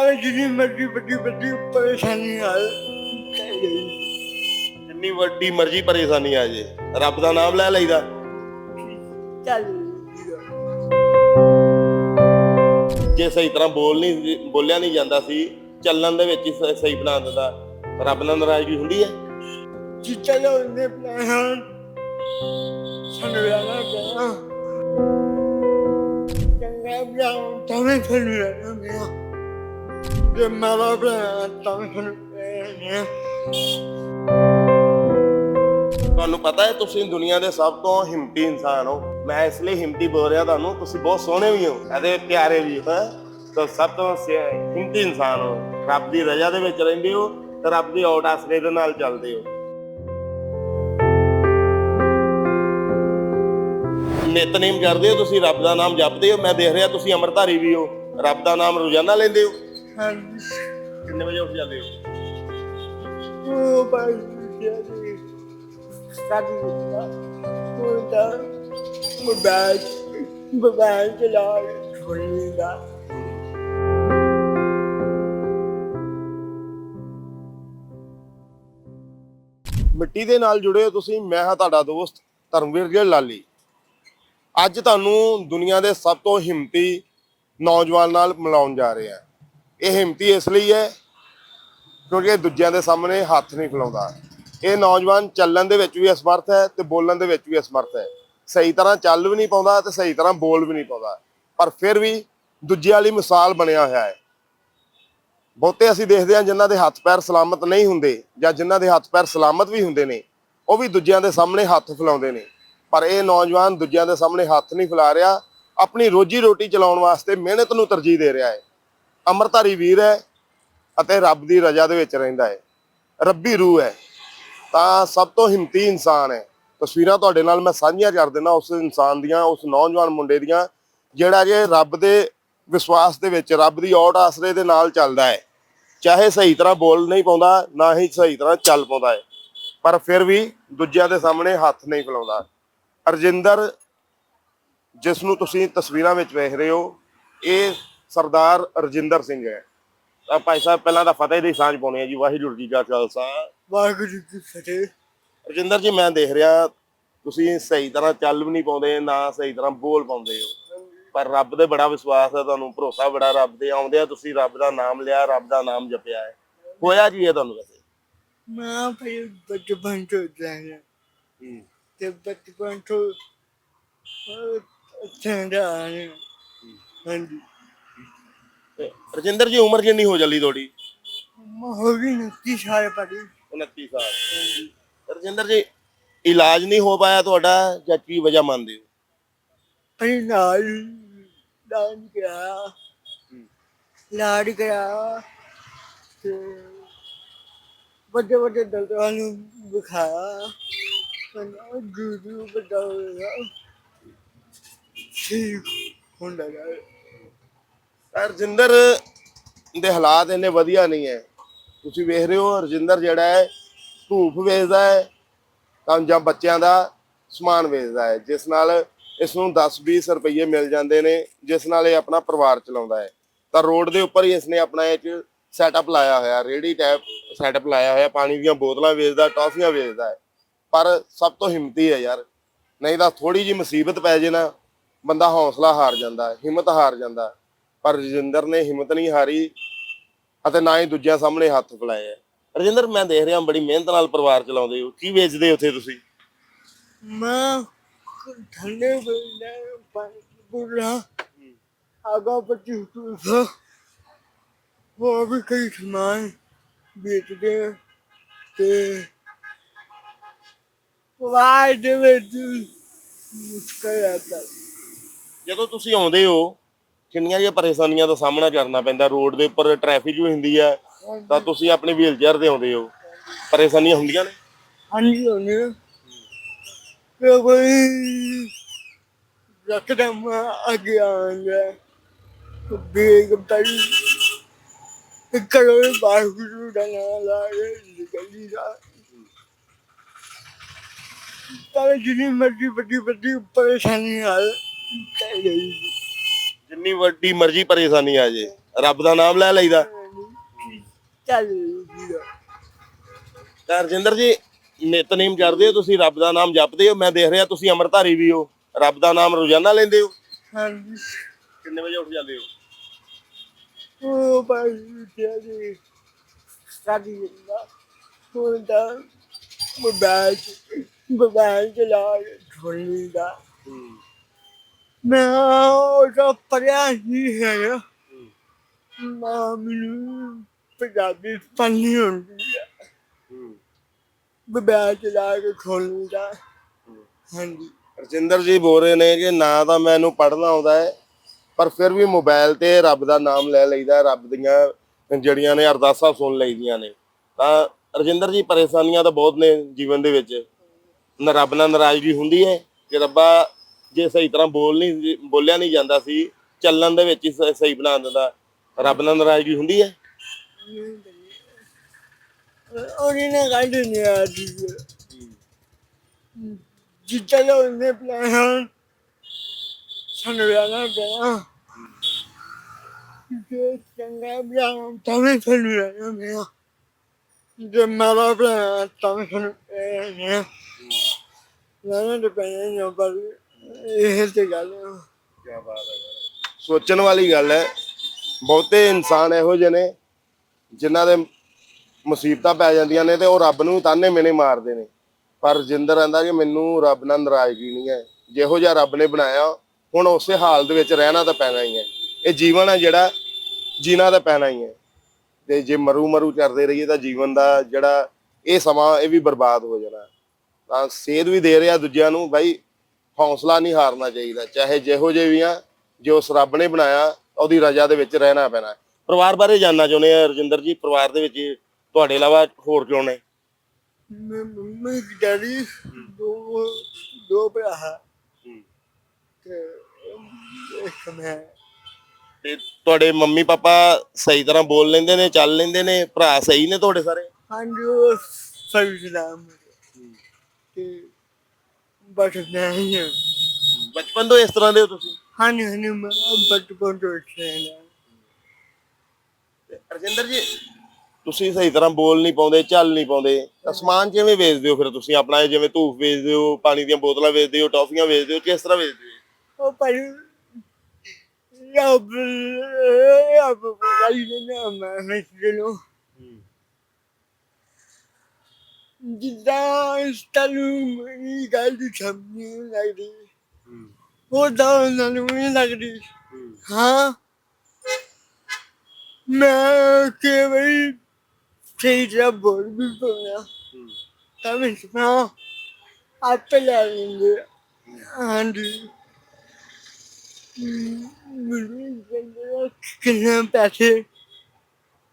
ਭਾਵੇਂ ਜਿੰਨੀ ਮਰਜ਼ੀ ਵੱਡੀ ਵੱਡੀ ਪਰੇਸ਼ਾਨੀ ਆਏ ਕਹਿ ਗਈ ਜਿੰਨੀ ਵੱਡੀ ਮਰਜ਼ੀ ਪਰੇਸ਼ਾਨੀ ਆ ਜੇ ਰੱਬ ਦਾ ਨਾਮ ਲੈ ਲਈਦਾ। ਚੱਲ। ਜੇ ਸਹੀ ਤਰ੍ਹਾਂ ਬੋਲ ਨਹੀਂ ਬੋਲਿਆ ਨਹੀਂ ਜਾਂਦਾ ਸੀ ਚੱਲਣ ਦੇ ਵਿੱਚ ਹੀ ਸ- ਸਹੀ ਬਣਾ ਦਿੰਦਾ। ਰੱਬ ਨਾਲ ਨਾਰਾਜ਼ਗੀ ਹੁੰਦੀ ਹੈ? ਜਿੱਤਾ ਜੋ ਨੇ ਪਲਾਨ ਸਾਨੂੰ ਲੈਣਾ ਪਿਆ ਚੰਗਾ ਬਲਾਉ ਤਾਂ ਮੈਂ ਤੁਹਾਨੂੰ ਲੈਣਾ ਪਿਆ ਜੇ ਮਾਰਾ ਬਲਾ ਤਾਂ ਮੈਂ ਤੁਹਾਨੂੰ ਪਤਾ ਹੈ, ਤੁਸੀਂ ਦੁਨੀਆ ਦੇ ਸਭ ਤੋਂ ਹਿੰਮਤੀ ਇਨਸਾਨ ਹੋ। ਮੈਂ ਇਸ ਲਈ ਹਿੰਮਤੀ ਬੋਲ ਰਿਹਾ ਤੁਹਾਨੂੰ, ਤੁਸੀਂ ਬਹੁਤ ਸੋਹਣੇ ਵੀ ਹੋ ਅਤੇ ਪਿਆਰੇ ਵੀ ਹੋ ਤਾਂ ਸਭ ਤੋਂ ਹਿੰਮਤੀ ਇਨਸਾਨ ਹੋ। ਰੱਬ ਦੀ ਰਜ਼ਾ ਦੇ ਵਿੱਚ ਰਹਿੰਦੇ ਹੋ ਤੇ ਰੱਬ ਦੀ ਔਟ ਆਸਰੇ ਦੇ ਨਾਲ ਚੱਲਦੇ ਹੋ। ਨਿਤਨੇਮ ਕਰਦੇ ਹੋ ਤੁਸੀਂ, ਰੱਬ ਦਾ ਨਾਮ ਜਪਦੇ ਹੋ। ਮੈਂ ਦੇਖ ਰਿਹਾ, ਤੁਸੀਂ ਅੰਮ੍ਰਿਤਧਾਰੀ ਵੀ ਹੋ। ਰੱਬ ਦਾ ਨਾਮ ਰੋਜ਼ਾਨਾ ਲੈਂਦੇ ਹੋ। ਹਾਂਜੀ। ਕਿੰਨੇ ਵਜੇ ਉੱਠ ਜਾਂਦੇ ਹੋ? ਉਹ ਬਾਈ ਜੀ ਸਾਡੀ ਉਹ ਤਾਂ ਮੋਬਾਈਲ ਮੋਬਾਈਲ ਚਲਾ ਥੋੜੀ ਦਾ ਮਿੱਟੀ ਦੇ ਨਾਲ ਜੁੜੇ ਹੋ ਤੁਸੀਂ ਮੈਂ ਹਾਂ ਤੁਹਾਡਾ ਦੋਸਤ ਧਰਮਵੀਰ ਗਿੱਲ ਲਾਲੀ। ਅੱਜ ਤੁਹਾਨੂੰ ਦੁਨੀਆ ਦੇ ਸਭ ਤੋਂ ਹਿੰਮਤੀ ਨੌਜਵਾਨ ਨਾਲ ਮਿਲਾਉਣ ਜਾ ਰਹੇ ਹਾਂ। ਇਹ ਹਿੰਮਤੀ ਇਸ ਲਈ ਹੈ ਕਿਉਂਕਿ ਇਹ ਦੂਜਿਆਂ ਦੇ ਸਾਹਮਣੇ ਹੱਥ ਨਹੀਂ ਖਿਲਾਉਂਦਾ। ਇਹ ਨੌਜਵਾਨ ਚੱਲਣ ਦੇ ਵਿੱਚ ਵੀ ਅਸਮਰਥ ਹੈ ਤੇ ਬੋਲਣ ਦੇ ਵਿੱਚ ਵੀ ਅਸਮਰਥ ਹੈ। ਸਹੀ ਤਰ੍ਹਾਂ ਚੱਲ ਵੀ ਨਹੀਂ ਪਾਉਂਦਾ ਤੇ ਸਹੀ ਤਰ੍ਹਾਂ ਬੋਲ ਵੀ ਨਹੀਂ ਪਾਉਂਦਾ। ਪਰ ਫਿਰ ਵੀ ਦੂਜੇ ਵਾਲੀ ਮਿਸਾਲ ਬਣਿਆ ਹੋਇਆ ਹੈ। ਬਹੁਤੇ ਅਸੀਂ ਦੇਖਦੇ ਹਾਂ ਜਿਨ੍ਹਾਂ ਦੇ ਹੱਥ ਪੈਰ ਸਲਾਮਤ ਨਹੀਂ ਹੁੰਦੇ ਜਾਂ ਜਿਨ੍ਹਾਂ ਦੇ ਹੱਥ ਪੈਰ ਸਲਾਮਤ ਵੀ ਹੁੰਦੇ ਨੇ, ਉਹ ਵੀ ਦੂਜਿਆਂ ਦੇ ਸਾਹਮਣੇ ਹੱਥ ਫੈਲਾਉਂਦੇ ਨੇ। ਪਰ ਇਹ ਨੌਜਵਾਨ ਦੂਜਿਆਂ ਦੇ ਸਾਹਮਣੇ ਹੱਥ ਨਹੀਂ ਫੈਲਾ ਰਿਹਾ, ਆਪਣੀ ਰੋਜੀ ਰੋਟੀ ਚਲਾਉਣ ਵਾਸਤੇ ਮਿਹਨਤ ਨੂੰ ਤਰਜੀਹ ਦੇ ਰਿਹਾ ਹੈ। ਅੰਮ੍ਰਿਤਧਾਰੀ ਵੀਰ ਹੈ ਅਤੇ ਰੱਬ ਦੀ ਰਜ਼ਾ ਦੇ ਵਿੱਚ ਰਹਿੰਦਾ ਹੈ। ਰੱਬੀ ਰੂਹ ਹੈ। ਤਾਂ ਸਭ ਤੋਂ ਹਿੰਮਤੀ ਇਨਸਾਨ ਹੈ। ਤਸਵੀਰਾਂ ਤੁਹਾਡੇ ਨਾਲ ਮੈਂ ਸਾਂਝੀਆਂ ਕਰ ਦਿੰਦਾ ਉਸ ਇਨਸਾਨ ਦੀਆਂ, ਉਸ ਨੌਜਵਾਨ ਮੁੰਡੇ ਦੀਆਂ, ਜਿਹੜਾ ਕਿ ਰੱਬ ਦੇ ਵਿਸ਼ਵਾਸ ਦੇ ਵਿੱਚ, ਰੱਬ ਦੀ ਔਟ ਆਸਰੇ ਦੇ ਨਾਲ ਚੱਲਦਾ ਹੈ। ਚਾਹੇ ਸਹੀ ਤਰ੍ਹਾਂ ਬੋਲ ਨਹੀਂ ਪਾਉਂਦਾ, ਨਾ ਹੀ ਸਹੀ ਤਰ੍ਹਾਂ ਚੱਲ ਪਾਉਂਦਾ ਹੈ। ਪਰ ਫਿਰ ਵੀ ਦੂਜਿਆਂ ਦੇ ਸਾਹਮਣੇ ਹੱਥ ਨਹੀਂ ਫੈਲਾਉਂਦਾ। ਅਰਜਿੰਦਰ, ਜਿਸ ਨੂੰ ਤੁਸੀਂ ਤਸਵੀਰਾਂ ਵਿੱਚ ਵੇਖ ਰਹੇ ਹੋ, ਇਹ ਸਰਦਾਰ ਅਰਜਿੰਦਰ ਸਿੰਘ ਹੈ। ਤਾਂ ਭਾਈ ਸਾਹਿਬ ਪਹਿਲਾਂ ਤਾਂ ਫਤਿਹ ਦੀ ਸਾਂਝ ਪਾਉਣੀ ਹੈ ਜੀ। ਵਾਹਿਗੁਰੂ ਜੀ ਕਾ ਖਾਲਸਾ। ਵਾਹਿਗੁਰੂ ਜੀ ਕੀ ਫਤਿਹ। ਰਜਿੰਦਰ ਜੀ ਮੈਂ ਦੇਖ ਰਿਹਾ ਤੁਸੀਂ ਸਹੀ ਤਰ੍ਹਾਂ ਚੱਲ ਵੀ ਨਹੀਂ ਪਾਉਂਦੇ ਨਾ ਸਹੀ ਤਰ੍ਹਾਂ ਬੋਲ ਪਾਉਂਦੇ ਹੋ। ਪਰ ਰੱਬ ਦੇ ਬੜਾ ਵਿਸ਼ਵਾਸ ਹੈ ਤੁਹਾਨੂੰ ਭਰੋਸਾ ਬੜਾ ਰੱਬ ਦੇ ਆਉਂਦੇ ਆ। ਤੁਸੀਂ ਰੱਬ ਦਾ ਨਾਮ ਲਿਆ ਰੱਬ ਦਾ ਨਾਮ ਜਪਿਆ ਹੈ। ਹੋਇਆ ਜੀ ਇਹ ਤੁਹਾਨੂੰ ਵੈਸੇ? ਮੈਂ ਭਾਈ ਬਚਪਨ ਤੋਂ ਜਾਣਿਆ ਤੇ ਬਚਪਨ ਤੋਂ ਚੰਗਾ ਹਾਂਜੀ। ਤੇ ਰਜਿੰਦਰ ਜੀ ਉਮਰ ਕਿੰਨੀ ਹੋ ਚੱਲੀ ਤੁਹਾਡੀ? ਹੋ ਗਈ ਨੱਤੀ ਸਾਲ ਪੜੀ 29 ਸਾਲ। ਰਜਿੰਦਰ ਜੀ ਇਲਾਜ ਨਹੀਂ ਹੋ ਪਾਇਆ ਤੁਹਾਡਾ ਜਾਂ ਕੀ ਵਜ੍ਹਾ ਮੰਨਦੇ ਹੋ? ਪਰ ਨਾਲ ਲਾੜ ਗਿਆ ਲਾੜ ਗਿਆ ਤੇ ਵੱਡੇ ਵੱਡੇ ਡਾਕਟਰਾਂ ਨੂੰ ਵਿਖਾਇਆ। ਕਹਿੰਦਾ ਵੱਡਾ ਹੋਇਆ। ਠੀਕ ਹੁੰਦਾ ਗਿਆ ਤਾਂ ਰਜਿੰਦਰ ਦੇ ਹਾਲਾਤ ਇੰਨੇ ਵਧੀਆ ਨਹੀਂ ਹੈ ਤੁਸੀਂ ਵੇਖ ਰਹੇ ਹੋ, ਰਜਿੰਦਰ ਜਿਹੜਾ ਹੈ ਧੂਫ ਵੇਚਦਾ ਹੈ ਤਾਂ ਜਾਂ ਬੱਚਿਆਂ ਦਾ ਸਮਾਨ ਵੇਚਦਾ ਹੈ ਜਿਸ ਨਾਲ ਇਸ ਨੂੰ 10-20 ਰੁਪਏ ਮਿਲ ਜਾਂਦੇ ਨੇ, ਜਿਸ ਨਾਲ ਇਹ ਆਪਣਾ ਪਰਿਵਾਰ ਚਲਾਉਂਦਾ ਹੈ ਤਾਂ ਰੋਡ ਦੇ ਉੱਪਰ ਹੀ ਇਸਨੇ ਆਪਣਾ ਇਹ ਚ ਸੈਟਅਪ ਲਾਇਆ ਹੋਇਆ ਰੇੜੀ ਟਾਈਪ ਸੈਟਅਪ ਲਾਇਆ ਹੋਇਆ, ਪਾਣੀ ਦੀਆਂ ਬੋਤਲਾਂ ਵੇਚਦਾ, ਟੌਫੀਆਂ ਵੇਚਦਾ ਹੈ ਪਰ ਸਭ ਤੋਂ ਹਿੰਮਤੀ ਹੈ ਯਾਰ, ਨਹੀਂ ਤਾਂ ਥੋੜੀ ਜੀ ਮੁਸੀਬਤ ਪੈ ਜੇ ਨਾ, ਬੰਦਾ ਹੌਸਲਾ ਹਾਰ ਜਾਂਦਾ, ਹਿੰਮਤ ਹਾਰ ਜਾਂਦਾ। ਪਰ ਰਜਿੰਦਰ ਨੇ ਹਿੰਮਤ ਨਹੀਂ ਹਾਰੀ ਅਤੇ ਨਾ ਹੀ ਦੂਜਿਆਂ ਸਾਹਮਣੇ ਹੱਥ ਫੈਲਾਏ ਰਜਿੰਦਰ ਮੈਂ ਦੇਖ ਰਿਹਾ ਬੜੀ ਮਿਹਨਤ ਨਾਲ ਪਰਿਵਾਰ ਚਲਾਉਂਦੇ ਹੋ। ਕੀ ਵੇਚਦੇ ਉੱਥੇ ਤੁਸੀਂ? ਮੈਂ ਠੰਡੇ ਵੇਲੇ ਪਾਣੀ ਪੂਰਾ ਆਗਾ ਪੱਚੀ ਸੌ ਹੋਰ ਵੀ ਕਈ ਸਮਾਨ ਵੇਚਦੇ ਤੇ ਵਾਈ ਦੇ ਵਿੱਚ ਮੁਸ਼ਕਲ ਆਤਾ ਜਦੋਂ ਤੁਸੀਂ ਆਉਂਦੇ ਹੋ ਕਿੰਨੀਆਂ ਜਿਹੀਆਂ ਪਰੇਸ਼ਾਨੀਆਂ ਦਾ ਸਾਹਮਣਾ ਕਰਨਾ ਪੈਂਦਾ, ਰੋਡ ਦੇ ਉੱਪਰ ਟ੍ਰੈਫਿਕ ਵੀ ਹੁੰਦੀ ਹੈ ਤਾਂ ਤੁਸੀਂ ਆਪਣੀ ਵੀਲਚੇਅਰ ਤੇ ਆਉਂਦੇ ਹੋ। ਪਰੇਸ਼ਾਨੀਆਂ ਹੁੰਦੀਆਂ ਨੇ? ਹਾਂਜੀ ਹੋਣੇ ਤੇ ਕੋਈ ਰੱਖਦਮ ਅੱਗੇ ਆਉਂਦਾ ਬੇਗ ਕਰੋ ਬਾਹਰ ਦਾ ਨਾ ਲਾ ਕੇ ਨਿਕਲੀ ਜਾ ਤਾਂ ਜਿੰਨੀ ਮਰਜ਼ੀ ਵੱਡੀ ਵੱਡੀ ਪਰੇਸ਼ਾਨੀ ਆਏ ਕਹਿ ਗਈ। ਜਿੰਨੀ ਵੱਡੀ ਮਰਜ਼ੀ ਪਰੇਸ਼ਾਨੀ ਆ ਜੇ ਰੱਬ ਦਾ ਨਾਮ ਲੈ ਲਈਦਾ। ਚੱਲ। ਜੀ ਤਾਂ ਰਜਿੰਦਰ ਜੀ ਨਿਤਨੇਮ ਕਰਦੇ ਹੋ ਤੁਸੀਂ ਰੱਬ ਦਾ ਨਾਮ ਜਪਦੇ ਹੋ? ਮੈਂ ਦੇਖ ਰਿਹਾ ਤੁਸੀਂ ਅੰਮ੍ਰਿਤਧਾਰੀ ਵੀ ਹੋ। ਰੱਬ ਦਾ ਨਾਮ ਰੋਜ਼ਾਨਾ ਲੈਂਦੇ ਹੋ? ਹਾਂਜੀ। ਕਿੰਨੇ ਵਜੇ ਉੱਠ ਜਾਂਦੇ ਹੋ? ਉਹ ਭਾਈ ਜੀ ਸਾਡੀ ਜਿੰਦਾ ਹੁੰਦਾ ਮੋਬਾਈਲ ਮੋਬਾਈਲ ਚਲਾ ਥੋੜੀ ਦਾ। ਮੈਂ ਉਹਦਾ ਪੜਿਆ ਹੀ ਹੈ। ਮਾਂ ਮੈਨੂੰ ਪੰਜਾਬੀ ਪੜ੍ਹਨੀ ਹੁੰਦੀ ਹੈ। ਮੋਬਾਈਲ ਚਲਾ ਕੇ ਖੋਲ੍ਹੀ ਹਾਂਜੀ। ਰਜਿੰਦਰ ਜੀ ਬੋਲ ਰਹੇ ਨੇ ਕਿ ਨਾ ਤਾਂ ਮੈਨੂੰ ਪੜ੍ਹਨਾ ਆਉਂਦਾ ਹੈ, ਪਰ ਫਿਰ ਵੀ ਮੋਬਾਈਲ ਤੇ ਰੱਬ ਦਾ ਨਾਮ ਲੈ ਲਈਦਾ ਰੱਬ ਦੀਆਂ ਜਿਹੜੀਆਂ ਨੇ ਅਰਦਾਸਾਂ ਸੁਣ ਲਈਦੀਆਂ ਨੇ। ਤਾਂ ਰਜਿੰਦਰ ਜੀ ਪਰੇਸ਼ਾਨੀਆਂ ਤਾਂ ਬਹੁਤ ਨੇ ਜੀਵਨ ਦੇ ਵਿੱਚ। ਨਾ ਰੱਬ ਨਾਲ ਨਾਰਾਜ਼ਗੀ ਹੁੰਦੀ ਹੈ ਕਿ ਰੱਬਾ ਜੇ ਸਹੀ ਤਰ੍ਹਾਂ ਬੋਲ ਨਹੀਂ ਬੋਲਿਆ ਨਹੀਂ ਜਾਂਦਾ ਸੀ ਚੱਲਣ ਦੇ ਵਿੱਚ ਹੀ ਸ- ਸਹੀ ਬਣਾ ਦਿੰਦਾ। ਰੱਬ ਨਾਲ ਨਾਰਾਜ਼ਗੀ ਹੁੰਦੀ ਹੈ? ਉਹਨੇ ਨਾ ਕੱਢ ਨਹੀਂ ਆ ਜੀ ਜਿੱਦਾਂ ਦਾ ਉਹਨੇ ਪਲਾਨ ਸਾਨੂੰ ਲੈਣਾ ਪਿਆ ਜੇ ਚੰਗਾ ਪਲਾਨ ਤਾਂ ਵੀ ਸਾਨੂੰ ਲੈਣਾ ਪਿਆ ਜੇ ਮਾਰਾ ਪਲਾਨ ਤਾਂ ਵੀ ਸਾਨੂੰ ਲੈਣਾ ਲੈਣਾ ਤੇ ਪੈਣਾ ਹੀ ਆ, ਪਰ ਇਹ ਤੇ ਗੱਲ ਆ। ਕੀ ਬਾਤ ਹੈ ਸੋਚਣ ਵਾਲੀ ਗੱਲ ਹੈ, ਬਹੁਤੇ ਇਨਸਾਨ ਇਹੋ ਜਿਹੇ ਨੇ, ਜਿਨ੍ਹਾਂ ਦੇ ਮੁਸੀਬਤਾਂ ਪੈ ਜਾਂਦੀਆਂ ਨੇ ਤੇ ਉਹ ਰੱਬ ਨੂੰ ਤਾਨੇ ਮੇਨੇ ਮਾਰਦੇ ਨੇ। ਪਰ ਜਿੰਦਰ ਕਹਿੰਦਾ ਕਿ ਮੈਨੂੰ ਰੱਬ ਨਾਲ ਨਾਰਾਜ਼ਗੀ ਨਹੀਂ ਹੈ। ਜਿਹੋ ਜਿਹਾ ਰੱਬ ਨੇ ਬਣਾਇਆ, ਹੁਣ ਉਸੇ ਹਾਲ ਦੇ ਵਿੱਚ ਰਹਿਣਾ ਤਾਂ ਪੈਣਾ ਹੀ ਹੈ। ਇਹ ਜੀਵਨ ਹੈ ਜਿਹੜਾ ਜੀਣਾ ਤਾਂ ਪੈਣਾ ਹੀ ਹੈ। ਤੇ ਜੇ ਮਰੂ ਮਰੂ ਕਰਦੇ ਰਹੀਏ ਤਾਂ ਜੀਵਨ ਦਾ ਜਿਹੜਾ ਇਹ ਸਮਾਂ ਇਹ ਵੀ ਬਰਬਾਦ ਹੋ ਜਾਣਾ। ਤਾਂ ਸੇਧ ਵੀ ਦੇ ਰਿਹਾ ਦੂਜਿਆਂ ਨੂੰ ਭਾਈ ਹੌਸਲਾ ਨਹੀਂ ਹਾਰਨਾ ਚਾਹੀਦਾ ਚਾਹੇ ਜਿਹੋ ਜਿਹੇ ਵੀ ਆ ਜੇ ਉਸ ਰੱਬ ਨੇ ਬਣਾਇਆ ਉਹਦੀ ਰਜ਼ਾ ਦੇ ਵਿੱਚ ਰਹਿਣਾ ਪੈਣਾ ਪਰਿਵਾਰ ਬਾਰੇ ਜਾਨਣਾ ਚਾਹੁੰਦੇ ਆ ਰਜਿੰਦਰ ਜੀ ਪਰਿਵਾਰ ਦੇ ਵਿੱਚ ਤੁਹਾਡੇ ਇਲਾਵਾ ਹੋਰ ਕੌਣ ਨੇ? ਮੈਂ ਮੰਮੀ ਡੈਡੀ ਦੋ ਦੋ ਭਰਾ ਹੈ। ਤੇ ਇੱਕ ਮੈਂ। ਤੇ ਤੁਹਾਡੇ ਮੰਮੀ ਪਾਪਾ ਸਹੀ ਤਰ੍ਹਾਂ ਬੋਲ ਲੈਂਦੇ ਨੇ ਚੱਲ ਲੈਂਦੇ ਨੇ ਭਰਾ ਸਹੀ ਨੇ ਤੁਹਾਡੇ ਸਾਰੇ? ਹਾਂਜੀ ਉਹ ਸਹੀ ਸਲਾਮ ਤੇ ਮੈਂ ਹੀ। ਬਚਪਨ ਤੋਂ ਇਸ ਤਰ੍ਹਾਂ ਦੇ ਹੋ ਤੁਸੀਂ? ਹਾਂਜੀ ਹਾਂਜੀ ਮੈਂ ਬਚਪਨ ਤੋਂ ਇੱਥੇ ਹਾਂ। ਰਜਿੰਦਰ ਜੀ ਤੁਸੀਂ ਸਹੀ ਤਰ੍ਹਾਂ ਬੋਲ ਨਹੀਂ ਪਾਉਂਦੇ ਚੱਲ ਨਹੀਂ ਪਾਉਂਦੇ। ਤਾਂ ਸਮਾਨ ਕਿਵੇਂ ਵੇਚਦੇ ਹੋ ਫਿਰ ਤੁਸੀਂ? ਆਪਣਾ ਇਹ ਜਿਵੇਂ ਧੂਫ ਵੇਚਦੇ ਹੋ ਪਾਣੀ ਦੀਆਂ ਬੋਤਲਾਂ ਵੇਚਦੇ ਹੋ ਟੌਫੀਆਂ ਵੇਚਦੇ ਹੋ ਕਿਸ ਤਰ੍ਹਾਂ ਵੇਚਦੇ ਹੋ? ਉਹ ਪਰ ਰੱਬ ਰੱਬ ਬੁਲਾਈ ਨਾ ਮੈਂ ਮੈਂ ਚਲੋ ਜਿੱਦਾਂ ਇਸ ਤਨੂੰ ਮੇਰੀ ਗੱਲ ਦੀ ਸਮਝ ਨਹੀਂ ਲੱਗਦੀ। ਉਹ ਤਾਂ ਉਹਨਾਂ ਨੂੰ ਨਹੀਂ ਲੱਗਦੀ। ਹਾਂ। ਮੈਂ ਕਿ ਬਈ ਸਹੀ ਤਰ੍ਹਾਂ ਬੋਲ ਵੀ ਪਾਉਣਾ ਤਾਂ ਮੈਂ ਸੁਣਾ ਆਪੇ ਲੈ ਲੈਂਦੇ ਆ। ਹਾਂਜੀ। ਮੈਨੂੰ ਕਿੰਨੇ ਪੈਸੇ?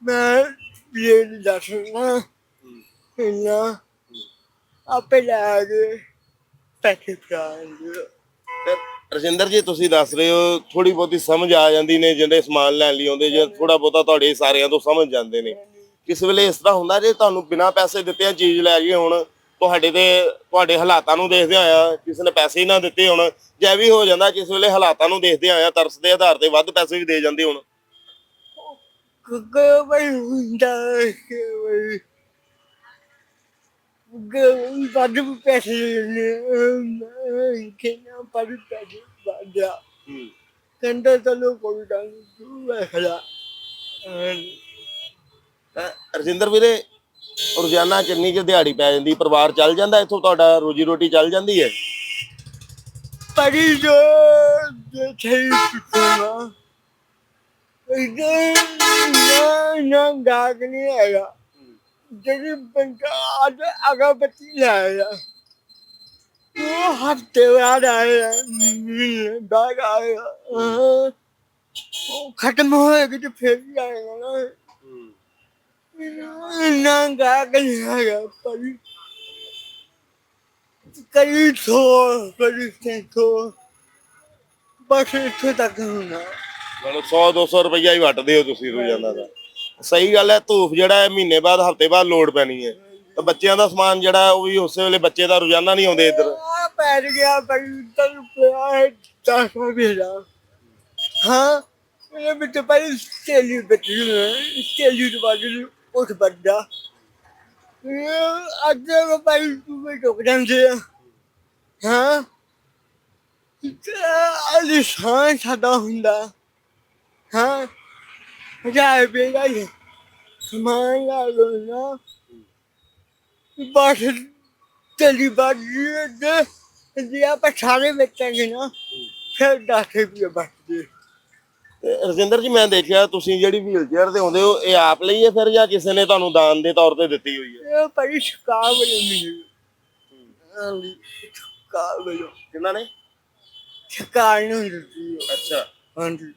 ਮੈਂ ਨਹੀਂ ਦੱਸਣਾ ਕਿੰਨਾ ਆਪੇ ਲੈ ਕੇ ਪੈਸੇ ਤੇ ਰਜਿੰਦਰ ਜੀ ਤੁਸੀਂ ਦੱਸ ਰਹੇ ਹੋ ਥੋੜੀ ਬਹੁਤੀ ਸਮਝ ਆ ਜਾਂਦੀ ਨੇ ਜਿਹੜੇ ਸਮਾਨ ਲੈਣ ਲਈ ਆਉਂਦੇ ਜੇ ਥੋੜਾ ਬਹੁਤਾ ਤੁਹਾਡੇ ਸਾਰਿਆਂ ਤੋਂ ਸਮਝ ਜਾਂਦੇ ਨੇ ਕਿਸ ਵੇਲੇ ਇਸ ਤਰ੍ਹਾਂ ਹੁੰਦਾ ਜੇ ਤੁਹਾਨੂੰ ਬਿਨਾਂ ਪੈਸੇ ਦਿੱਤੇ ਚੀਜ਼ ਲੈ ਗਏ ਹੁਣ ਤੁਹਾਡੇ ਤੇ ਤੁਹਾਡੇ ਹਾਲਾਤਾਂ ਨੂੰ ਦੇਖਦੇ ਹੋਇਆ ਕਿਸੇ ਨੇ ਪੈਸੇ ਹੀ ਨਾ ਦਿੱਤੇ ਹੁਣ ਜੇ ਵੀ ਹੋ ਜਾਂਦਾ ਕਿਸ ਵੇਲੇ ਹਾਲਾਤਾਂ ਨੂੰ ਦੇਖਦੇ ਹੋਇਆ ਤਰਸ ਦੇ ਆਧਾਰ ਤੇ ਵੱਧ ਪੈਸੇ ਵੀ ਦੇ ਜਾਂਦੇ ਹੁਣ ਕਿ ਬਈ ਹੁੰਦਾ ਕਿ ਬਈ ਗਏ ਵੱਧ ਪੈਸੇ ਲੈਣੇ ਕਿੰਨਾ ਪਰ ਪੈਸੇ ਵਾਜਾ ਕਹਿੰਦਾ ਚਲੋ ਕੋਈ ਨੀ, ਤੂੰ ਵੇਖ ਲਾ। ਤਾਂ ਰਜਿੰਦਰ ਵੀਰੇ ਰੋਜ਼ਾਨਾ ਕਿੰਨੀ ਕੁ ਦਿਹਾੜੀ ਪੈ ਜਾਂਦੀ? ਪਰਿਵਾਰ ਚੱਲ ਜਾਂਦਾ ਇੱਥੋਂ? ਤੁਹਾਡਾ ਰੋਜੀ ਰੋਟੀ ਚੱਲ ਜਾਂਦੀ ਹੈ? ਪਰੀ ਜੋ ਜੇ ਛੇ ਪੁੱਛਣਾ ਇਹ ਨਾ ਨਾ ਗਾਗ ਨਹੀਂ ਆਇਆ। ਜਿਹੜੀ ਬੰਦਾ ਅੱਜ ਅਗਾ ਬੱਤੀ ਲਾਇਆ ਉਹ ਹਫ਼ਤੇ ਬਾਅਦ ਆਇਆ ਬਾਗ ਆਇਆ ਉਹ ਖਤਮ ਹੋਏਗਾ ਤੇ ਫਿਰ ਵੀ ਆਏਗਾ ਨਾ। ਨਾ ਗਾਗ ਨਹੀਂ ਆਇਆ ਪਰੀ ਕਰੀ ਥੋ ਕਰੀ ਸੈਂਕੋ ਬਸ ਇੱਥੇ ਤੱਕ ਹੋਣਾ ਮਤਲਬ 100 200 ਰੁਪਈਆ ਹੀ ਵੱਟਦੇ ਹੋ ਤੁਸੀਂ ਰੋਜ਼ਾਨਾ ਦਾ। ਸਹੀ ਗੱਲ ਹੈ, ਧੂਫ ਜਿਹੜਾ ਹੈ, ਮਹੀਨੇ ਬਾਅਦ, ਹਫ਼ਤੇ ਬਾਅਦ ਲੋਡ ਪੈਣੀ ਹੈ। ਤਾਂ ਬੱਚਿਆਂ ਦਾ ਸਮਾਨ ਜਿਹੜਾ ਹੈ, ਉਹ ਵੀ ਉਸੇ ਵੇਲੇ ਬੱਚੇ ਦਾ ਰੋਜ਼ਾਨਾ ਨਹੀਂ ਆਉਂਦੇ ਇੱਧਰ। ਆ ਪੈਰ ਗਿਆ, ਬਈ ਤਨ ਪਿਆ ਹੈ, ਦਸ ਰੁਪਏ ਦਾ। ਹਾਂ ਇਹ ਵਿੱਚ ਭਾਈ ਸਟੇਲੀ ਬੱਚੀ ਨੇ ਸਟੇਲੀ ਤੋਂ ਬਾਅਦ ਉੱਠ ਬੱਡਾ ਇਹ ਅੱਗੇ ਭਾਈ ਤੂੰ ਵੀ ਟੁਕ ਜਾਂਦੇ ਆ। ਹਾਂ ਅਲੀ ਸਾਂ ਸਾਡਾ ਹੁੰਦਾ। ਹਾਂ ਜਾਏ ਬੇਗਾ ਇਹ ਸਮਾਨ ਲਾ ਲੋ ਨਾ ਬਸ ਤੇਰੀ ਬਾਜੀ ਦੇ ਜੇ ਆਪਾਂ ਸਾਰੇ ਵੇਚਾਂਗੇ ਨਾ ਫਿਰ ਦਸ ਰੁਪਏ ਬਚਦੇ ਤੇ ਰਜਿੰਦਰ ਜੀ ਮੈਂ ਦੇਖਿਆ ਤੁਸੀਂ ਜਿਹੜੀ ਵੀਲ ਚੇਅਰ ਤੇ ਆਉਂਦੇ ਹੋ ਇਹ ਆਪ ਲਈ ਹੈ ਫਿਰ ਜਾਂ ਕਿਸੇ ਨੇ ਤੁਹਾਨੂੰ ਦਾਨ ਦੇ ਤੌਰ ਤੇ ਦਿੱਤੀ ਹੋਈ ਹੈ? ਇਹ ਭਾਈ ਸ਼ਿਕਾਰ ਵਜੋਂ ਮਿਲੀ ਹਾਂਜੀ। ਸ਼ਿਕਾਰ ਵਜੋਂ ਕਿੰਨਾ ਨੇ? ਸ਼ਿਕਾਰ ਨੂੰ ਦਿੱਤੀ। ਅੱਛਾ। ਹਾਂਜੀ।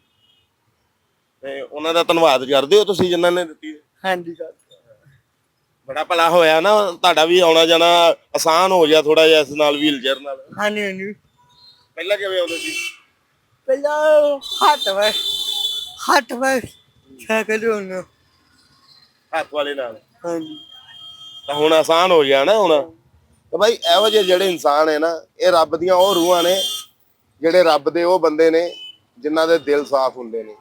ਤੇ ਉਹਨਾਂ ਦਾ ਧੰਨਵਾਦ ਕਰਦੇ ਹੋ ਤੁਸੀਂ ਜਿਨ੍ਹਾਂ ਨੇ ਦਿੱਤੀ? ਹਾਂਜੀ ਸਰ। ਬੜਾ ਭਲਾ ਹੋਇਆ ਨਾ ਤੁਹਾਡਾ ਵੀ ਆਉਣਾ ਜਾਣਾ ਆਸਾਨ ਹੋ ਗਿਆ ਥੋੜਾ ਜਿਹਾ ਇਸ ਨਾਲ ਵੀਲ ਚੇਅਰ ਨਾਲ। ਹਾਂਜੀ ਹਾਂਜੀ। ਪਹਿਲਾਂ ਕਿਵੇਂ ਆਉਂਦੇ ਸੀ? ਪਹਿਲਾਂ ਹੱਥ ਵੇ ਹੱਥ ਵੇ ਸਾਈਕਲ ਹੋਣਾ ਹੱਥ ਵਾਲੇ ਨਾਲ। ਹਾਂਜੀ। ਤਾਂ ਹੁਣ ਆਸਾਨ ਹੋ ਗਿਆ ਨਾ ਹੁਣ। ਤਾਂ ਭਾਈ ਇਹੋ ਜਿਹੇ ਜਿਹੜੇ ਇਨਸਾਨ ਹੈ ਨਾ ਇਹ ਰੱਬ ਦੀਆਂ ਉਹ ਰੂਹਾਂ ਨੇ ਜਿਹੜੇ ਰੱਬ ਦੇ ਉਹ ਬੰਦੇ ਨੇ ਜਿਨ੍ਹਾਂ ਦੇ ਦਿਲ ਸਾਫ਼ ਹੁੰਦੇ ਨੇ।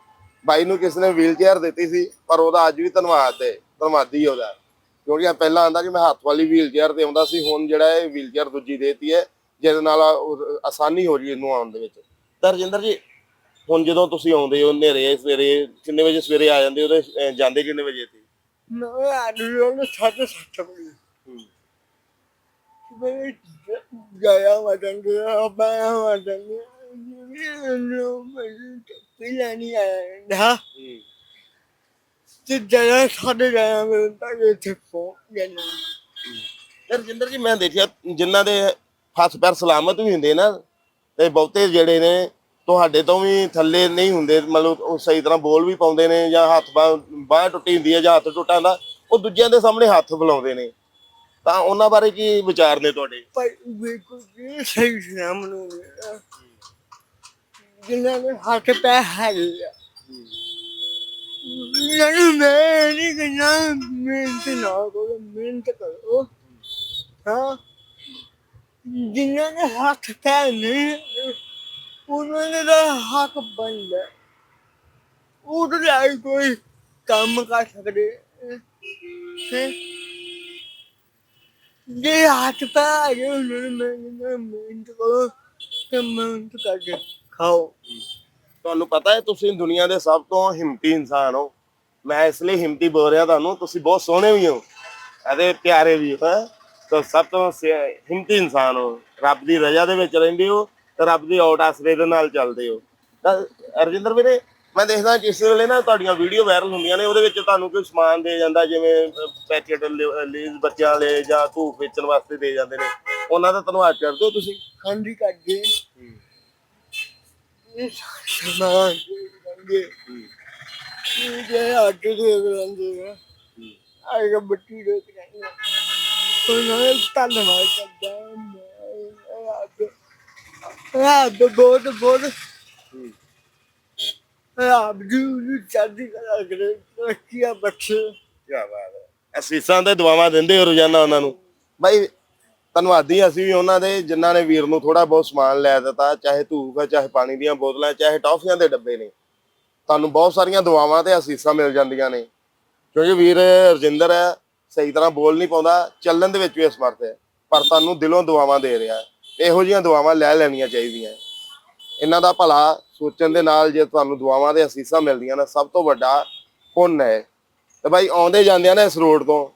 ਬਾਈ ਨੂੰ ਕਿਸ ਨੇ ਵੀਲ ਚੇਅਰ ਦਿੱਤੀ ਸੀ ਪਰ ਉਹਦਾ ਅੱਜ ਵੀ ਧੰਨਵਾਦ ਹੈ ਧੰਨਵਾਦੀ ਉਹਦਾ ਕਿਉਂਕਿ ਪਹਿਲਾਂ ਆਂਦਾ ਕਿ ਮੈਂ ਹੱਥ ਵਾਲੀ ਵੀਲ ਚੇਅਰ ਤੇ ਆਉਂਦਾ ਸੀ ਹੁਣ ਜਿਹੜਾ ਇਹ ਵੀਲ ਚੇਅਰ ਦੂਜੀ ਦੇਤੀ ਹੈ ਜਿਹਦੇ ਨਾਲ ਆਸਾਨੀ ਹੋ ਰਹੀ ਇਹਨੂੰ ਆਉਣ ਦੇ ਵਿੱਚ ਤਾਂ ਰਜਿੰਦਰ ਜੀ ਹੁਣ ਜਦੋਂ ਤੁਸੀਂ ਆਉਂਦੇ ਹੋ ਹਨੇਰੇ ਸਵੇਰੇ ਕਿੰਨੇ ਵਜੇ ਸਵੇਰੇ ਆ ਜਾਂਦੇ ਹੋ ਤੇ ਜਾਂਦੇ ਕਿੰਨੇ ਵਜੇ ਤੇ ਮੈਂ ਆਦੂ ਨੂੰ ਸੱਤ ਸੱਤ ਵਜੇ ਮੈਂ ਗਿਆ ਮਦਨ ਗਿਆ ਮੈਂ ਮਦਨ ਨੂੰ ਪਹਿਲਾਂ ਨਹੀਂ ਆਇਆ ਨਾ ਤੇ ਜਰਾ ਸਾਡੇ ਗਿਆ ਮੈਂ ਤਾਂ ਇੱਥੇ ਪਹੁੰਚ ਗਿਆ ਰਜਿੰਦਰ ਜੀ, ਮੈਂ ਦੇਖਿਆ ਜਿਨ੍ਹਾਂ ਦੇ ਹੱਥ ਪੈਰ ਸਲਾਮਤ ਵੀ ਹੁੰਦੇ ਨਾ, ਤੇ ਬਹੁਤੇ ਜਿਹੜੇ ਨੇ, ਤੁਹਾਡੇ ਤੋਂ ਵੀ ਥੱਲੇ ਨਹੀਂ ਹੁੰਦੇ, ਮਤਲਬ ਉਹ ਸਹੀ ਤਰ੍ਹਾਂ ਬੋਲ ਵੀ ਪਾਉਂਦੇ ਨੇ ਜਾਂ ਹੱਥ ਬਾਹ ਟੁੱਟੀ ਹੁੰਦੀ ਹੈ ਜਾਂ ਹੱਥ ਟੁੱਟਾ ਹੁੰਦਾ ਉਹ ਦੂਜਿਆਂ ਦੇ ਸਾਹਮਣੇ ਹੱਥ ਫਲਾਉਂਦੇ ਨੇ। ਤਾਂ ਉਹਨਾਂ ਬਾਰੇ ਕੀ ਵਿਚਾਰ ਨੇ ਤੁਹਾਡੇ? ਪਰ ਬਿਲਕੁਲ ਸਹੀ ਨਾਮ ਨੂੰ ਜਿਨ੍ਹਾਂ ਨੇ ਹੱਥ ਪੈ ਹੈਗੇ ਆ। ਨਹੀਂ ਮੈਂ ਨਹੀਂ ਕਰਨਾ, ਮਿਹਨਤ ਨਾ ਕਰੋ, ਮਿਹਨਤ ਕਰੋ। ਹਾਂ। ਜਿਨ੍ਹਾਂ ਨੇ ਹੱਥ ਪੈ ਨਹੀਂ ਉਹਨਾਂ ਦਾ ਹੱਕ ਬਣਦਾ ਉਹ ਤਾਂ ਕੋਈ ਕੰਮ ਕਰ ਸਕਦੇ ਜੇ ਹੱਥ ਪੈ ਗਏ ਉਹਨਾਂ ਨੇ ਮੈਂ ਮਿਹਨਤ ਕਰੋ ਤੇ ਮਿਹਨਤ ਕਰਕੇ ਖਾਓ ਤੁਹਾਨੂੰ ਪਤਾ ਹੈ ਤੁਸੀਂ ਦੁਨੀਆ ਦੇ ਸਭ ਤੋਂ ਹਿੰਮਤੀ ਇਨਸਾਨ ਹੋ। ਮੈਂ ਇਸ ਲਈ ਹਿੰਮਤੀ ਬੋਲ ਰਿਹਾ ਤੁਹਾਨੂੰ ਤੁਸੀਂ ਬਹੁਤ ਸੋਹਣੇ ਵੀ ਹੋ। ਅਤੇ ਪਿਆਰੇ ਵੀ ਹੋ। ਤਾਂ ਸਭ ਤੋਂ ਹਿੰਮਤੀ ਇਨਸਾਨ ਹੋ। ਰੱਬ ਦੀ ਰਜ਼ਾ ਦੇ ਵਿੱਚ ਰਹਿੰਦੇ ਹੋ ਤੇ ਰੱਬ ਦੀ ਔਟ ਆਸਰੇ ਦੇ ਨਾਲ ਚੱਲਦੇ ਹੋ। ਤਾਂ ਅਰਜਿੰਦਰ ਵੀਰੇ ਮੈਂ ਦੇਖਦਾ ਜਿਸ ਵੇਲੇ ਨਾ ਤੁਹਾਡੀਆਂ ਵੀਡੀਓ ਵਾਇਰਲ ਹੁੰਦੀਆਂ ਨੇ ਉਹਦੇ ਵਿੱਚ ਤੁਹਾਨੂੰ ਕੋਈ ਸਮਾਨ ਦੇ ਜਾਂਦਾ ਜਿਵੇਂ ਪੈਕੇਟ ਲੀਜ਼ ਬੱਚਿਆਂ ਲਈ ਜਾਂ ਧੂਪ ਵੇਚਣ ਵਾਸਤੇ ਦੇ ਜਾਂਦੇ ਨੇ। ਉਹਨਾਂ ਦਾ ਧੰਨਵਾਦ ਕਰਦੇ ਹੋ ਤੁਸੀਂ। ਖਾਂਦੀ ਕਰਦੇ ਇਹ ਜੇ ਆਟੇ ਦੇ ਰੰਦੇ ਆ ਆਏ ਬੱਟੀ ਦੇ ਕਰਾਂਗੇ ਉਹਨਾਂ ਧੰਨਵਾਦ ਕਰਦਾ ਮੈਂ ਆਪ ਆਪ ਬਹੁਤ ਬਹੁਤ ਆਪ ਜੀ ਚਾਦੀ ਕਰਾ ਕਰੇ ਰੱਖਿਆ ਬੱਚੇ ਕੀ ਬਾਤ ਹੈ। ਅਸੀਸਾਂ ਤੇ ਦੁਆਵਾਂ ਦਿੰਦੇ ਹੋ ਰੋਜ਼ਾਨਾ ਉਹਨਾਂ ਨੂੰ। ਬਾਈ ਧੰਨਵਾਦੀ ਅਸੀਂ ਵੀ ਉਹਨਾਂ ਦੇ, ਜਿਨ੍ਹਾਂ ਨੇ ਵੀਰ ਨੂੰ ਥੋੜਾ ਬਹੁਤ ਸਮਾਨ ਲੈ ਦਿੱਤਾ, ਚਾਹੇ ਧੂਫ ਹੈ, ਚਾਹੇ ਪਾਣੀ ਦੀਆਂ ਬੋਤਲਾਂ, ਚਾਹੇ ਟੌਫੀਆਂ ਦੇ ਡੱਬੇ ਨੇ। ਤੁਹਾਨੂੰ ਬਹੁਤ ਸਾਰੀਆਂ ਦੁਆਵਾਂ ਤੇ ਅਸੀਸਾਂ ਮਿਲ ਜਾਂਦੀਆਂ ਨੇ। ਕਿਉਂਕਿ ਵੀਰ ਰਜਿੰਦਰ ਹੈ, ਸਹੀ ਤਰ੍ਹਾਂ ਬੋਲ ਨਹੀਂ ਪਾਉਂਦਾ, ਚੱਲਣ ਦੇ ਵਿੱਚ ਵੀ ਅਸਮਰਥ ਹੈ, ਪਰ ਤੁਹਾਨੂੰ ਦਿਲੋਂ ਦੁਆਵਾਂ ਦੇ ਰਿਹਾ ਇਹੋ ਜਿਹੀਆਂ ਦੁਆਵਾਂ ਲੈ ਲੈਣੀਆਂ ਚਾਹੀਦੀਆਂ ਇਹਨਾਂ ਦਾ ਭਲਾ ਸੋਚਣ ਦੇ ਨਾਲ ਜੇ ਤੁਹਾਨੂੰ ਦੁਆਵਾਂ ਦੇ ਅਸੀਸਾਂ ਮਿਲਦੀਆਂ ਨੇ, ਸਭ ਤੋਂ ਵੱਡਾ ਪੁੰਨ ਹੈ। ਤੇ ਬਾਈ, ਆਉਂਦੇ ਜਾਂਦੇ ਆ ਨਾ ਇਸ ਰੋਡ ਤੋਂ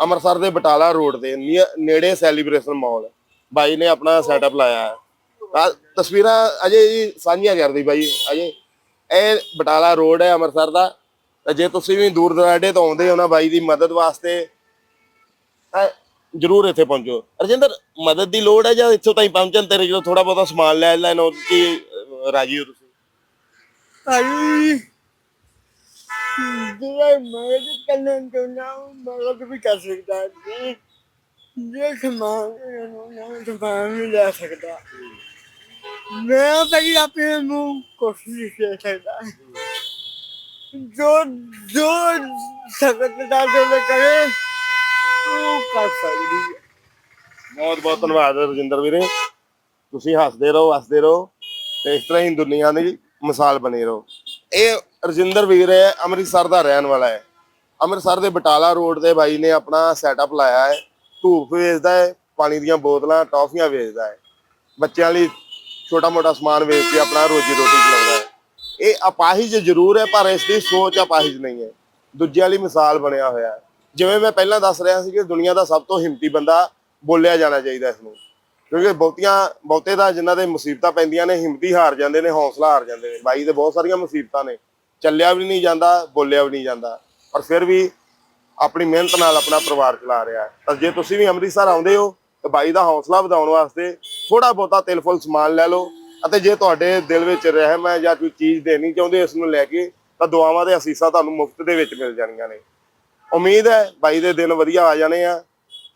ਅੰਮ੍ਰਿਤਸਰ ਦੇ ਬਟਾਲਾ ਰੋਡ ਦੇ ਨੀਅ- ਨੇੜੇ ਸੈਲੀਬ੍ਰੇਸ਼ਨ ਮਾਲ ਬਾਈ ਨੇ ਆਪਣਾ ਸੈਟਅਪ ਲਾਇਆ ਹੈ। ਆਹ ਤਸਵੀਰਾਂ ਅਜੇ ਜੀ ਸਾਂਝੀਆਂ ਕਰਦੀ ਬਾਈ, ਅਜੇ। ਇਹ ਬਟਾਲਾ ਰੋਡ ਹੈ, ਅੰਮ੍ਰਿਤਸਰ ਦਾ। ਤੇ ਜੇ ਤੁਸੀਂ ਵੀ ਦੂਰ ਦੁਰਾਡੇ ਤੋਂ ਆਉਂਦੇ ਹੋ ਨਾ ਬਾਈ ਦੀ ਮਦਦ ਵਾਸਤੇ, ਤਾਂ ਜਰੂਰ ਇੱਥੇ ਪਹੁੰਚੋ। ਰਜਿੰਦਰ, ਮਦਦ ਦੀ ਲੋੜ ਹੈ ਜਾਂ ਇੱਥੋਂ ਤਾਈਂ ਪਹੁੰਚਣ ਤੇਰੇ ਜਦੋਂ ਥੋੜਾ ਬਹੁਤਾ ਸਮਾਨ ਲੈ ਲੈਣ, ਉਹ ਕੀ ਰਾਜੀ ਹੋ ਤੁਸੀਂ? ਭਾਈ ਜਿਹੜਾ ਮੈਂ ਕਰਨ ਤੋਂ ਨਾ ਮਦਦ ਵੀ ਕਰ ਸਕਦਾ ਜੇ। ਜੇ ਸਮਾਨ ਨੂੰ ਨਾ ਸਮਾਨ ਵੀ ਲੈ ਸਕਦਾ। ਮੈਂ ਭਾਈ ਆਪਣੇ ਨੂੰ ਕੋਸ਼ਿਸ਼ ਕਰ ਸਕਦਾ। ਜੋ ਜੋ ਸਕਤ ਦਾ ਜੋ ਕਰੇ, ਉਹ ਕਰ ਸਕਦੀ ਹੈ। ਬਹੁਤ ਬਹੁਤ ਧੰਨਵਾਦ ਰਜਿੰਦਰ ਵੀਰੇ। ਤੁਸੀਂ ਹੱਸਦੇ ਰਹੋ ਹੱਸਦੇ ਰਹੋ ਤੇ ਇਸ ਤਰ੍ਹਾਂ ਹੀ ਦੁਨੀਆ ਦੀ ਮਿਸਾਲ ਬਣੇ ਰਹੋ। ਇਹ ਰਜਿੰਦਰ ਵੀਰ ਹੈ, ਅੰਮ੍ਰਿਤਸਰ ਦਾ ਰਹਿਣ ਵਾਲਾ ਹੈ। ਅੰਮ੍ਰਿਤਸਰ ਦੇ ਬਟਾਲਾ ਰੋਡ ਤੇ ਬਾਈ ਨੇ ਆਪਣਾ ਸੈਟਅਪ ਲਾਇਆ ਹੈ। ਧੂਪ ਵੇਚਦਾ ਹੈ, ਪਾਣੀ ਦੀਆਂ ਬੋਤਲਾਂ, ਟੌਫੀਆਂ ਵੇਚਦਾ ਹੈ। ਬੱਚਿਆਂ ਲਈ ਛੋਟਾ ਮੋਟਾ ਸਮਾਨ ਵੇਚ ਕੇ ਆਪਣਾ ਰੋਜੀ ਰੋਟੀ ਚਲਾਉਂਦਾ ਹੈ। ਇਹ ਅਪਾਹਿਜ ਜ਼ਰੂਰ ਹੈ, ਪਰ ਇਸ ਦੀ ਸੋਚ ਅਪਾਹਿਜ ਨਹੀਂ ਹੈ। ਦੂਜਿਆਂ ਲਈ ਮਿਸਾਲ ਬਣਿਆ ਹੋਇਆ ਹੈ। ਜਿਵੇਂ ਮੈਂ ਪਹਿਲਾਂ ਦੱਸ ਰਿਹਾ ਸੀ ਕਿ ਦੁਨੀਆ ਦਾ ਸਭ ਤੋਂ ਹਿੰਮਤੀ ਬੰਦਾ ਬੋਲਿਆ ਜਾਣਾ ਚਾਹੀਦਾ ਇਸ ਨੂੰ ਕਿਉਂਕਿ ਬਹੁਤੀਆਂ, ਬਹੁਤੇ ਦਾ ਜਿਨ੍ਹਾਂ ਦੇ ਮੁਸੀਬਤਾਂ ਪੈਂਦੀਆਂ ਨੇ, ਹਿੰਮਤੀ ਹਾਰ ਜਾਂਦੇ ਨੇ, ਹੌਸਲਾ ਹਾਰ ਜਾਂਦੇ ਨੇ। ਬਾਈ ਦੇ ਬਹੁਤ ਸਾਰੀਆਂ ਮੁਸੀਬਤਾਂ ਨੇ। ਚੱਲਿਆ ਵੀ ਨਹੀਂ ਜਾਂਦਾ, ਬੋਲਿਆ ਵੀ ਨਹੀਂ ਜਾਂਦਾ। ਪਰ ਫਿਰ ਵੀ ਆਪਣੀ ਮਿਹਨਤ ਨਾਲ ਆਪਣਾ ਪਰਿਵਾਰ ਚਲਾ ਰਿਹਾ ਹੈ। ਤਾਂ ਜੇ ਤੁਸੀਂ ਵੀ ਅੰਮ੍ਰਿਤਸਰ ਆਉਂਦੇ ਹੋ, ਤਾਂ ਬਾਈ ਦਾ ਹੌਸਲਾ ਵਧਾਉਣ ਵਾਸਤੇ ਥੋੜਾ ਬਹੁਤਾ ਤਿਲ ਫੁੱਲ ਸਮਾਨ ਲੈ ਲਓ। ਅਤੇ ਜੇ ਤੁਹਾਡੇ ਦਿਲ ਵਿੱਚ ਰਹਿਮ ਹੈ ਜਾਂ ਕੋਈ ਚੀਜ਼ ਦੇਣੀ ਚਾਹੁੰਦੇ ਇਸ ਨੂੰ ਲੈ ਕੇ, ਤਾਂ ਦੁਆਵਾਂ ਦੇ ਅਸੀਸਾਂ ਤੁਹਾਨੂੰ ਮੁਫਤ ਦੇ ਵਿੱਚ ਮਿਲ ਜਾਣੀਆਂ ਨੇ। ਉਮੀਦ ਹੈ ਬਾਈ ਦੇ ਦਿਨ ਵਧੀਆ ਆ ਜਾਣੇ ਆ,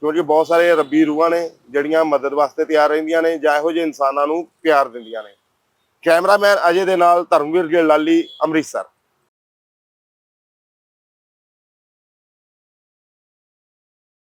ਕਿਉਂਕਿ ਬਹੁਤ ਸਾਰੇ ਰੱਬੀ ਰੂਹਾਂ ਨੇ ਜਿਹੜੀਆਂ ਮਦਦ ਵਾਸਤੇ ਤਿਆਰ ਰਹਿੰਦੀਆਂ ਨੇ ਜਾਂ ਇਹੋ ਜਿਹੇ ਇਨਸਾਨਾਂ ਨੂੰ ਪਿਆਰ ਦਿੰਦੀਆਂ ਨੇ। ਕੈਮਰਾਮੈਨ ਅਜੇ ਦੇ ਨਾਲ ਧਰਮਵੀਰ ਗਿੱਲ, ਲਾਲੀ, ਅੰਮ੍ਰਿਤਸਰ।